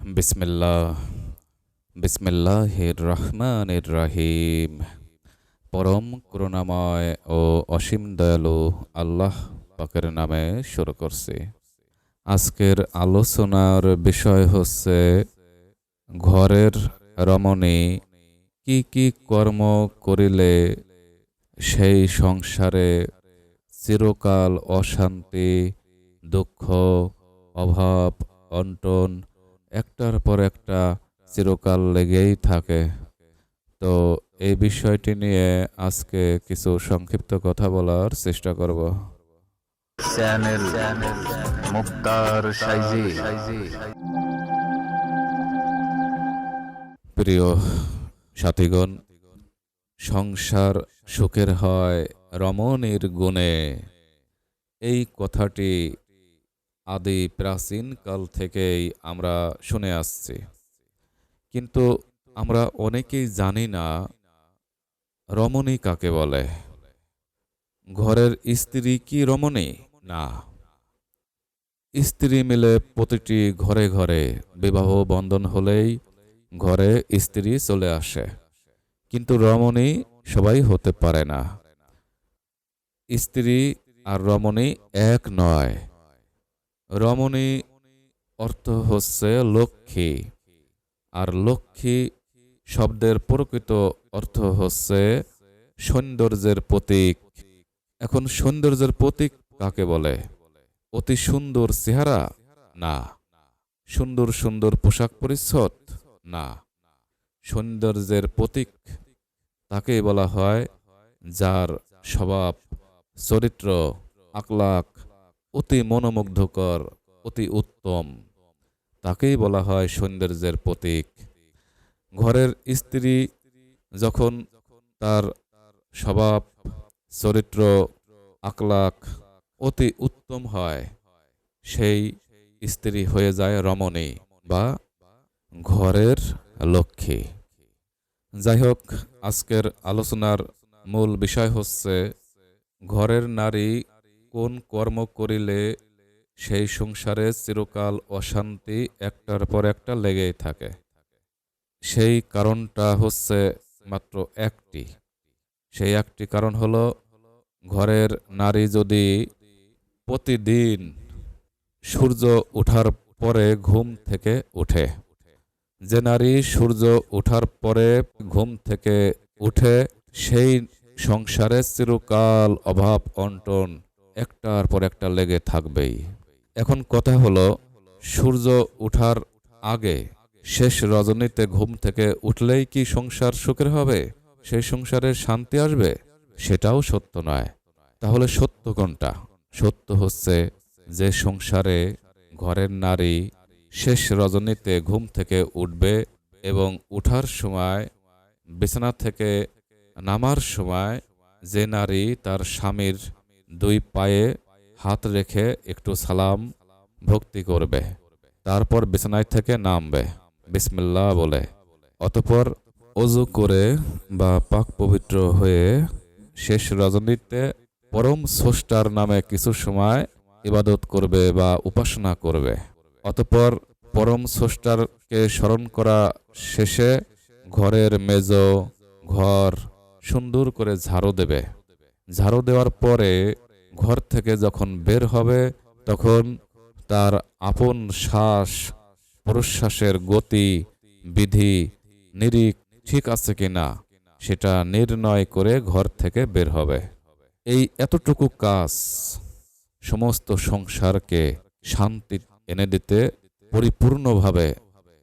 বিসমিল্লাহ বিসমিল্লাহির রহমানির রাহিম পরম করুণাময় ও অসীম দয়ালু আল্লাহ পাকের নামে শুরু করছি। আজকের আলোচনার বিষয় হচ্ছে ঘরের রমণী কি কি কর্ম করিলে সেই সংসারে চিরকাল অশান্তি, দুঃখ, অভাব, অন্টন চিরকাল লেগেই থাকে। তো এই বিষয়টি নিয়ে আজকে কিছু সংক্ষিপ্ত কথা বলার চেষ্টা করব। চ্যানেল মুক্তার সাইজি। প্রিয় সাথীগণ সংসার সুখের হয় রমণীর গুণে। এই কথাটি আদি প্রাচীন কাল থেকেই আমরা শুনে আসছি। কিন্তু আমরা অনেকেই জানি না রমণী কাকে বলে। ঘরের স্ত্রী কি রমণী? না। স্ত্রী মিলে প্রতিটি ঘরে ঘরে বিবাহ বন্ধন হলেই ঘরে স্ত্রী চলে আসে। কিন্তু রমণী সবাই হতে পারে না। স্ত্রী আর রমণী এক নয়। রমণী অর্থ হচ্ছে লক্ষ্মী। আর লক্ষ্মী শব্দের প্রকৃত অর্থ হচ্ছে সৌন্দর্যের প্রতীক। এখন সৌন্দর্যের প্রতীক কাকে বলে? অতি সুন্দর চেহারা? না। সুন্দর সুন্দর পোশাক পরিচ্ছদ? না। সৌন্দর্যের প্রতীক তাকেই বলা হয় যার স্বভাব, চরিত্র আকলাক অতি মনোমুগ্ধকর, অতি উত্তম। তাকেই বলা হয় সৌন্দর্যের প্রতীক। ঘরের স্ত্রী যখন তার স্বভাব, চরিত্র আকলাক অতি উত্তম হয়, সেই স্ত্রী হয়ে যায় রমণী বা ঘরের লক্ষ্মী। যাই হোক, আজকের আলোচনার মূল বিষয় হচ্ছে, ঘরের নারী কোন কর্ম করিলে সেই সংসারে চিরকাল অশান্তি একটার পর একটা লেগেই থাকে। সেই কারণটা হচ্ছে মাত্র একটি। সেই একটি কারণ হলো, ঘরের নারী যদি প্রতিদিন সূর্য ওঠার পরে ঘুম থেকে উঠে যে নারী সূর্য ওঠার পরে ঘুম থেকে উঠে, সেই সংসারে চিরকাল অভাব অন্টন একটার পর একটা লেগে থাকবেই। এখন কথা হলো, সূর্য ওঠার আগে শেষ রজনীতে ঘুম থেকে উঠলেই কি সংসার সুখের হবে? সেই সংসারে শান্তি আসবে? সেটাও সত্য নয়। তাহলে সত্য কোনটা? সত্য হচ্ছে যে সংসারে ঘরের নারী শেষ রজনীতে ঘুম থেকে উঠবে এবং উঠার সময়, বিছানা থেকে নামার সময় যে নারী তার স্বামীর দুই পায়ে হাত রেখে একটু সালাম, ভক্তি করবে। তারপর বিছানায় থেকে নামবে। বিসমিল্লাহ বলে। অতপর অজু করে বা পাক পবিত্র হয়ে শেষ রজনীতে পরম স্রষ্টার নামে কিছু সময় ইবাদত করবে বা উপাসনা করবে। অতপর পরম স্রষ্টারকে স্মরণ করা শেষে ঘরের মেজ, ঘর সুন্দর করে ঝাড়ু দেবে। ঝাড়ু দেওয়ার পরে ঘর থেকে যখন বের হবে, তখন তার আপন শ্বাস প্রশ্বাসের গতি, বিধি নিরিখ ঠিক আছে কিনা, সেটা নির্ণয় করে ঘর থেকে বের হবে। এই এতটুকু কাজ সমস্ত সংসারকে শান্তি এনে দিতে পরিপূর্ণভাবে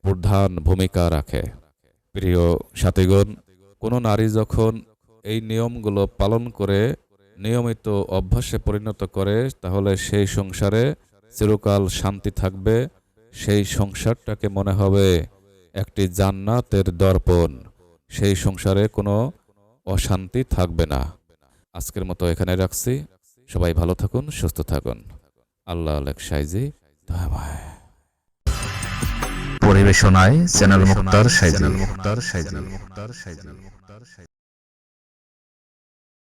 প্রধান ভূমিকা রাখে। প্রিয় সাথীগণ, কোনো নারী যখন এই নিয়মগুলো পালন করে নিয়মিত অভ্যাসে পরিণত করে তাহলে সেই সংসারে চিরকাল শান্তি থাকবে। সেই সংসারটাকে মনে হবে একটি জান্নাতের দর্পণ। সেই সংসারে কোনো অশান্তি থাকবে না। আজকের মতো এখানে রাখছি। সবাই ভালো থাকুন সুস্থ থাকুন। আল্লাহ আলেক সাইজি পরিবেশনায় চ্যানেল মুক্তার সাইজি। মুক্তার সাইজি মুক্তার সাইজি।